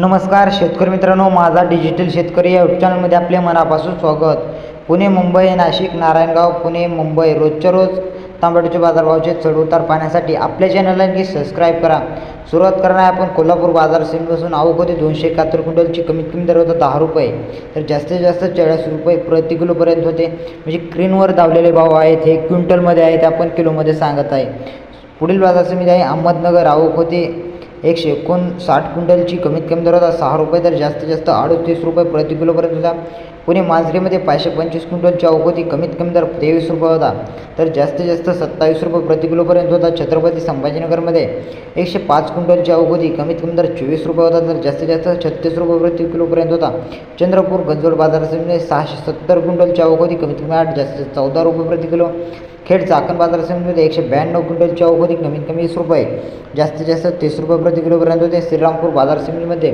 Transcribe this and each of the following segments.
नमस्कार शेतकरी मित्रांनो माझा डिजिटल शेतकरी या यूट्यूब चॅनलमध्ये आपले मनापासून स्वागत. पुणे मुंबई नाशिक नारायणगाव पुणे मुंबई रोजच्या रोज तांबड्याच्या बाजारभावाचे चढउतार पाहण्यासाठी आपल्या चॅनलला नक्की सबस्क्राईब करा. सुरुवात करणार आहे आपण कोल्हापूर बाजार समितीपासून. आवक होते दोनशे एकाहत्तर क्विंटलची कमीत कमी दर होता दहा रुपये. तर जास्तीत जास्त चाळीस रुपये प्रति किलोपर्यंत होते. म्हणजे क्रीनवर दावलेले भाव आहेत हे क्विंटलमध्ये आहेत आपण किलोमध्ये सांगत आहे. पुढील बाजार समिती आहे अहमदनगर. आवक होते एकशे एकोणसाठ क्विंटलची कमीत कमी दर होता सहा रुपये तर जास्तीत जास्त अडतीस रुपये प्रति किलोपर्यंत होता. पुणे मांजरीमध्ये पाचशे पंचवीस क्विंटलच्या आवक कमीत कमी दर तेवीस रुपये होता. तर जास्तीत जास्त सत्तावीस रुपये प्रति किलोपर्यंत होता छत्रपती संभाजीनगरमध्ये. एकशे पाच क्विंटलच्या आवक कमीत कमी दर चोवीस रुपये होता तर जास्तीत जास्त छत्तीस रुपये प्रति किलोपर्यंत होता. चंद्रपूर गंजोड बाजार समितीमध्ये सहाशे सत्तर क्विंटलच्या आवक कमीत कमी आठ जास्तीत चौदा रुपये प्रति किलो. खेड चाकण बाजार समितीमध्ये एकशे ब्याण्णव क्विंटल चौक होती कमीत कमी वीस रुपये जास्तीत जास्त तीस रुपये प्रति किलोपर्यंत होते श्रीरामपूर बाजार समितीमध्ये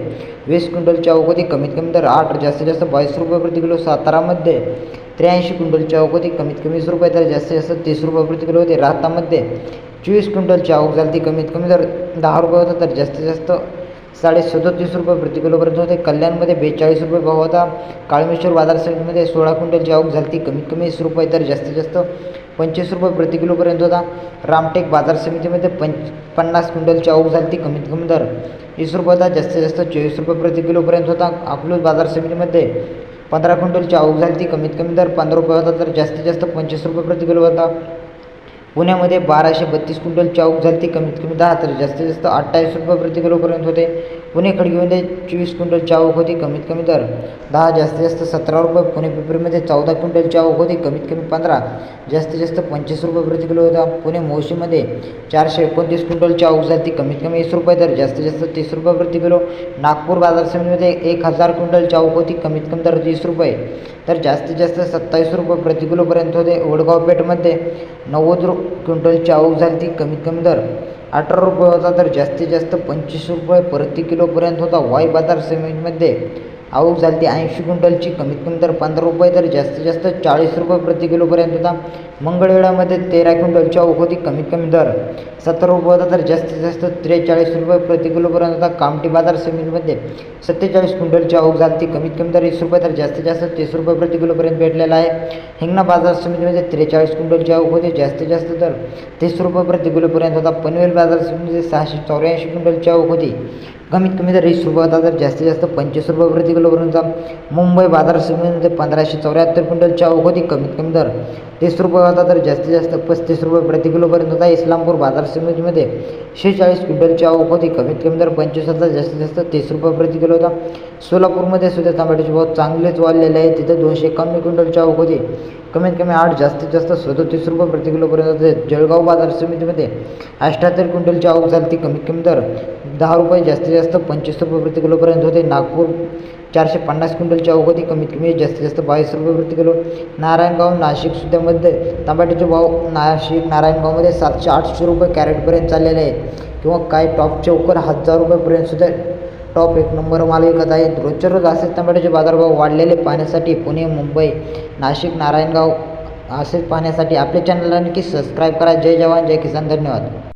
वीस क्विंटल चौक होती कमीत कमी दर आठ जास्तीत जास्त बावीस रुपये प्रति किलो सातारामध्ये त्र्याऐंशी क्विंटल चौक होती कमीत कमी वीस रुपये तर जास्तीत जास्त तीस रुपये प्रति किलो होते. राहतामध्ये चोवीस क्विंटलची चौक झाली ती कमीत कमी दर दहा रुपये होता तर जास्तीत जास्त साडे सदोतीस रुपये प्रति किलोपर्यंत होते. कल्याणमध्ये बेचाळीस रुपये भाव होता. काळमेश्वर बाजार समितीमध्ये सोळा क्विंटलची चौक झाली ती कमीत कमी वीस रुपये तर जास्तीत जास्त पंचवीस रुपये प्रति किलोपर्यंत होता. रामटेक बाजार समितीमध्ये पंच पन्नास क्विंटलची आवक झाली ती कमीत कमी दर वीस रुपये होता. जास्तीत जास्त चोवीस रुपये प्रति किलोपर्यंत होता. अकलूज बाजार समितीमध्ये पंधरा क्विंटलची आवक झाली ती कमीत कमी दर पंधरा रुपये होता. तर जास्तीत जास्त पंचवीस रुपये प्रति किलो होता. पुण्यामध्ये बाराशे बत्तीस क्विंटल चौक झाली ती कमीत कमी दहा तर जास्तीत जास्त अठ्ठावीस रुपये प्रति किलोपर्यंत होते. पुणे खडकीमध्ये चोवीस क्विंटल चावक होती कमीत कमी दर दहा जास्तीत जास्त सतरा रुपये. पुणे पिपरीमध्ये चौदा क्विंटल चावक होती कमीत कमी पंधरा जास्तीत जास्त पंचवीस रुपये प्रति किलो होता. पुणे मोशीमध्ये चारशे एकोणतीस क्विंटल चावक झाली ती कमीत कमी वीस रुपये दर जास्तीत जास्त तीस रुपये प्रति किलो. नागपूर बाजार समितीमध्ये एक हजार क्विंटल चावक होती कमीत कमी दर तीस रुपये. तर जास्तीत जास्त सत्तावीस रुपये प्रति किलोपर्यंत होते. वडगाव पेठमध्ये नव्वद रु क्विंटलची आवक झाली ती कमीत कमी दर. अठरा रुपये होता तर जास्तीत जास्त पंचवीस रुपये प्रति किलोपर्यंत होता. वाई बाजार समितीमध्ये आवक झाली ती ऐंशी क्विंटलची कमीत कमी दर पंधरा रुपये तर जास्तीत जास्त चाळीस रुपये प्रति किलोपर्यंत होता. मंगळवेळामध्ये तेरा क्विंटलची आवक होती कमीत कमी दर सत्तर रुपये होता तर जास्तीत जास्त त्रेचाळीस रुपये प्रति किलोपर्यंत होता. कामटी बाजार समितीमध्ये सत्तेचाळीस क्विंटलची आवक झाली ती कमीत कमी दर वीस रुपये तर जास्तीत जास्त तीस रुपये प्रति किलोपर्यंत भेटलेला आहे. हिंगणा बाजार समितीमध्ये त्रेचाळीस क्विंटलची आवक होती जास्तीत जास्त दर तीस रुपये प्रति किलोपर्यंत होता. पनवेल बाजार समितीमध्ये सहाशे चौऱ्याऐंशी क्विंटलची आवक होती. कमीत कमी जर वीस रुपये होता तर जास्तीत जास्त पंचवीस रुपये प्रति किलोपर्यंत मुंबई बाजार समितीमध्ये पंधराशे चौऱ्याहत्तर क्विंटलच्या आवक होती कमीत कमी दर. तीस रुपये होता तर जास्तीत जास्त पस्तीस रुपये प्रति किलोपर्यंत होता इस्लामपूर बाजार समितीमध्ये शेहेचाळीस क्विंटलची आवक होती कमीत कमी दर पंचवीस होता जास्तीत जास्त तीस रुपये प्रति किलो होता. सोलापूरमध्ये सुद्धा टमाट्याचे भाव चांगलेच वाढलेले आहे तिथे दोनशे एकावन्न क्विंटलच्या आवक होती कमीत कमी आठ जास्तीत जास्त सदोतीस रुपये प्रति किलोपर्यंत होते. जळगाव बाजार समितीमध्ये अठ्ठ्याहत्तर क्विंटलची आवक झाली ती कमीत कमी दर दहा रुपये जास्तीत जास्त पंचवीस रुपये प्रति किलोपर्यंत होते. नागपूर चारशे पन्नास क्विंटलची आवक होती. कमीत कमी जास्तीत जास्त बावीस रुपये प्रति किलो. नारायणगाव नाशिक सुद्धामध्ये टमाट्याचे भाव नाशिक नारायणगावमध्ये सातशे आठशे रुपये कॅरेटपर्यंत चाललेले आहेत. किंवा काही टॉप चौकर हजार रुपयेपर्यंत सुद्धा टॉप एक नंबर माल विकत आहेत रोजच्या असेच टमाट्याचे बाजारभाव वाढलेले पाहण्यासाठी पुणे मुंबई नाशिक नारायणगाव असेच पाहण्यासाठी आपल्या चॅनलला नक्की सबस्क्राईब करा. जय जवान जय किसान. धन्यवाद.